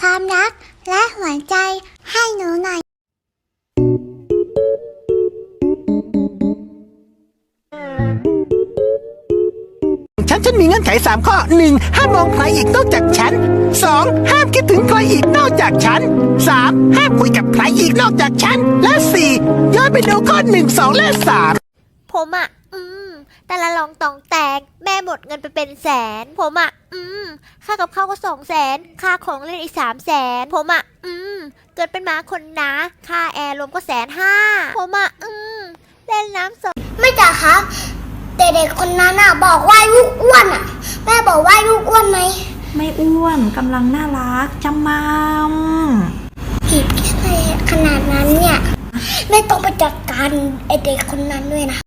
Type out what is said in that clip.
ความรัก และหัวใจให้หนูหน่อย ฉันฉันมีเงื่อนไขสามข้อหนึ่งห้ามมองใครอีกนอกจากฉันสองห้ามคิดถึงใครอีกนอกจากฉันสามห้ามคุยกับใครอีกนอกจากฉัน และสี่ย้อนไปดูข้อหนึ่งสองและสามผมอะอืม แต่ละลองตองแตกแม่หม ดเงินไปเป็นแสน ผมอะอืม ค่ากับข้าวก็สองแสน ค่าของเล่นอีกสามแสน ผมอะอืม เกิดเป็นหมาคนนะ ค่าแอร์รวมก็แสนห้า ผมอะอืม เล่นน้ำสดไม่จ้ะครับแต่เด็กคนนั้นอะบอกว่าลูกอ้วนอะแม่บอกว่าลูกอ้วนไหมไม่อ้วนกำลังน่ารักจำมามผิดแค่ไหนขนาดนั้นเนี่ยแม่ต้องไปจัดการไอเด็กคนนั้นด้วยนะ